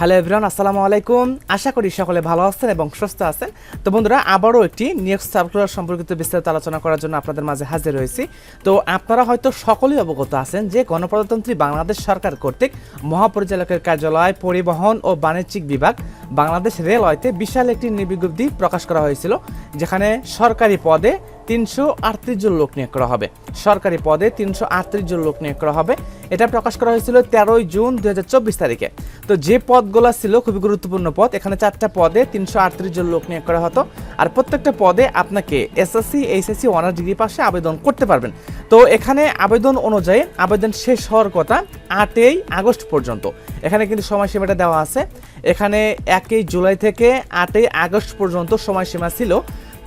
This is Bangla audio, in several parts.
হ্যালো এভরিওয়ান আসসালামু আলাইকুম। আশা করি সকলে ভালো আছেন এবং সুস্থ আছেন। তো বন্ধুরা, আবারও একটি নিয়োগ সার্কুলার সম্পর্কিত বিস্তারিত আলোচনা করার জন্য আপনাদের মাঝে হাজির হয়েছি। তো আপনারা হয়তো সকলেই অবগত আছেন যে গণপ্রজাতন্ত্রী বাংলাদেশ সরকার কর্তৃক মহাপরিচালকের কার্যালয়, পরিবহন ও বাণিজ্যিক বিভাগ, বাংলাদেশ রেলওয়েতে বিশাল একটি নির্বিজ্ঞপ্তি প্রকাশ করা হয়েছিল, যেখানে সরকারি পদে তিনশো আটত্রিশ জন লোক নিয়োগ করা হবে। সরকারি পদে তিনশো আটত্রিশ জন লোক নিয়োগ করা হবে। এটা প্রকাশ করা হয়েছিল তেরোই জুন দু হাজার চব্বিশ তারিখে। তো যে পদগুলো ছিল খুবই গুরুত্বপূর্ণ পদ, এখানে চারটা পদে তিনশো আটত্রিশ জন লোক নিয়োগ করা হতো। আর প্রত্যেকটা পদে আপনাকে এসএসসি, এইচএসসি, অনার্স ডিগ্রি পাশে আবেদন করতে পারবেন। তো এখানে আবেদন অনুযায়ী আবেদন শেষ হওয়ার কথা আটই আগস্ট পর্যন্ত। এখানে কিন্তু সময়সীমাটা দেওয়া আছে। এখানে একই জুলাই থেকে আটই আগস্ট পর্যন্ত সময়সীমা ছিল।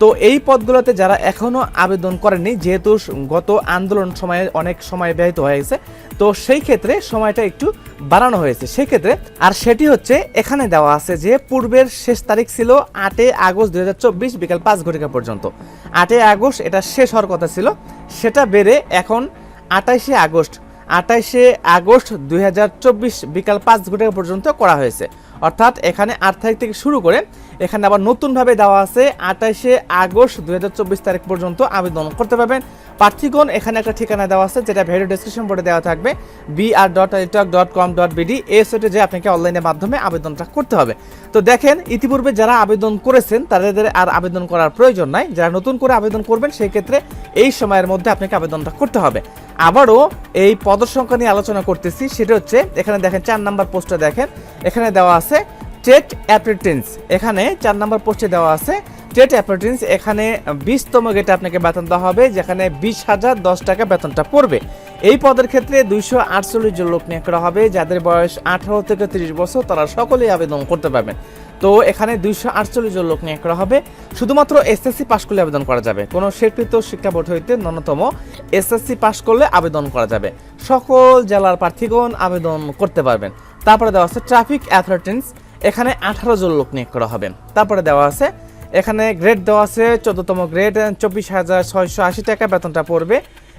তো এই পদগুলোতে যারা এখনও আবেদন করেনি যেহেতু গত আন্দোলন সময়ে অনেক সময় ব্যয়িত হয়ে গেছে, তো সেই ক্ষেত্রে সময়টা একটু বাড়ানো হয়েছে। সেই ক্ষেত্রে আর সেটি হচ্ছে এখানে দেওয়া আছে যে পূর্বের শেষ তারিখ ছিল আটই আগস্ট দুই হাজার চব্বিশ বিকাল পাঁচ ঘটিকা পর্যন্ত। আটই আগস্ট এটা শেষ হওয়ার কথা ছিল, সেটা বেড়ে এখন আটাইশে আগস্ট। আটাইশে আগস্ট দুই হাজার চব্বিশ বিকাল পাঁচ ঘটিকা পর্যন্ত করা হয়েছে। অর্থাৎ এখানে আট তারিখ থেকে শুরু করে এখানে আবার নতুনভাবে দেওয়া আছে আটাইশে আগস্ট দুই হাজার চব্বিশ তারিখ পর্যন্ত আবেদন করতে পারবেন। প্রার্থীগণ এখানে একটা ঠিকানা দেওয়া আছে যেটা ভিডিও ডিসক্রিপশন বোর্ডে দেওয়া থাকবে। BR dot dot com dot BD এই সাইটে যে আপনাকে অনলাইনের মাধ্যমে আবেদনটা করতে হবে। তো দেখেন, ইতিপূর্বে যারা আবেদন করেছেন, তাদের আর আবেদন করার প্রয়োজন নাই। যারা নতুন করে আবেদন করবেন, সেই ক্ষেত্রে এই সময়ের মধ্যে আপনাকে আবেদনটা করতে হবে। আবারও এই পদসংখ্যা নিয়ে আলোচনা করতেছি, সেটা হচ্ছে, এখানে দেখেন, চার নাম্বার পোস্টটা দেখেন। এখানে দেওয়া আছে টেট অ্যাপ্রেন্টেন্স এখানে চার নম্বর পোস্টে দেওয়া আছে। টেট অ্যাপ্রেন্টেন্স এখানে বিশতম গেটে আপনাকে বেতন দেওয়া হবে, যেখানে বিশ হাজার দশ টাকা বেতনটা পড়বে। এই পদের ক্ষেত্রে দুইশো আটচল্লিশ জন লোক নিয়োগ করা হবে, যাদের বয়স আঠারো থেকে তিরিশ বছর, তারা সকলেই আবেদন করতে পারবেন। তো এখানে দুইশো আটচল্লিশ জন লোক নিয়োগ করা হবে। শুধুমাত্র এসএসসি পাশ করলে আবেদন করা যাবে। কোনো স্বীকৃত শিক্ষা বোর্ড হইতে ন্যূনতম এসএসসি পাশ করলে আবেদন করা যাবে। সকল জেলার প্রার্থীগণ আবেদন করতে পারবেন। তারপরে দেওয়া আছে ট্রাফিক অ্যাথলেটেন্স এখানে আঠারো জন লোক নিয়োগ করা হবে। তারপরে দেওয়া আছে, এখানে গ্রেড দেওয়া আছে, চোদ্দতম গ্রেড চব্বিশ হাজার ছয়শো আশি টাকা বেতনটা পড়বে।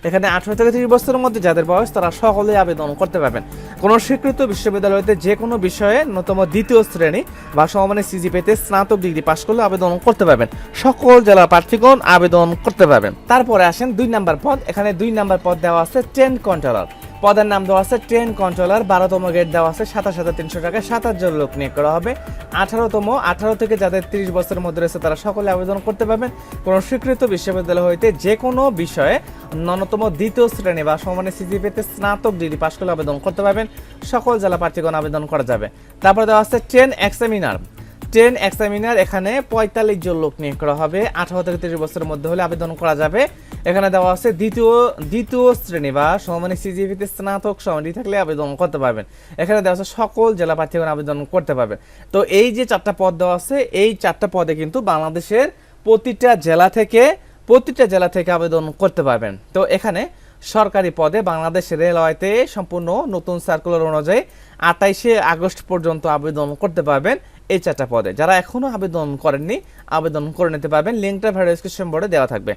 এখানে আঠারো থেকে তিরিশ বছরের মধ্যে যাদের বয়স, তারা সকলেই আবেদন করতে পারবেন। কোনো স্বীকৃত বিশ্ববিদ্যালয়তে যে কোনো বিষয়ে ন্যূনতম দ্বিতীয় শ্রেণি বা সমমানের সিজি পেতে স্নাতক ডিগ্রি পাশ করলে আবেদন করতে পারবেন। সকল জেলার প্রার্থীগণ আবেদন করতে পারবেন। তারপরে আসেন দুই নাম্বার পদ, এখানে দুই নাম্বার পদ দেওয়া আছে ট্রেন কন্ট্রোলার পদের নাম দেওয়া আছে ট্রেন কন্ট্রোলার, বারোতম গেট দেওয়া আছে সাতাশ হাজার তিনশো টাকা। সাতাশ জন লোক নিয়োগ করা হবে। আঠারোতম, আঠারো থেকে যাদের তিরিশ বছরের মধ্যে রয়েছে, তারা সকলে আবেদন করতে পারবেন। কোনো স্বীকৃত বিশ্ববিদ্যালয় হইতে যে কোনো বিষয়ে ন্যূনতম দ্বিতীয় শ্রেণি বা সমানের সিজি পেতে স্নাতক ডিগ্রি পাশ করলে আবেদন করতে পারবেন। সকল জেলা প্রার্থীগণ আবেদন করা যাবে। তারপরে দেওয়া আছে ট্রেন এক্সামিনার। ট্রেন এক্সামিনার এখানে পঁয়তাল্লিশ জন লোক নিয়োগ করা হবে। আঠারো থেকে তিরিশ বছরের মধ্যে হলে আবেদন করা যাবে। এখানে দেওয়া আছে দ্বিতীয় দ্বিতীয় শ্রেণি বা সমমানিক সিজিপিতে স্নাতক সমাধি থাকলে আবেদন করতে পারবেন। এখানে দেওয়া আছে সকল জেলা প্রার্থীগণ আবেদন করতে পারবেন। তো এই যে চারটা পদ দেওয়া আছে, এই চারটা পদে কিন্তু বাংলাদেশের প্রতিটা জেলা থেকে, প্রতিটা জেলা থেকে আবেদন করতে পারবেন। তো এখানে সরকারি পদে বাংলাদেশ রেলওয়েতে সম্পূর্ণ নতুন সার্কুলার অনুযায়ী আটাইশে আগস্ট পর্যন্ত আবেদন করতে পারবেন এই চারটা পদে। যারা এখনও আবেদন করেননি, আবেদন করে নিতে পারবেন। লিঙ্কটা ডিসক্রিপশন বোর্ডে দেওয়া থাকবে।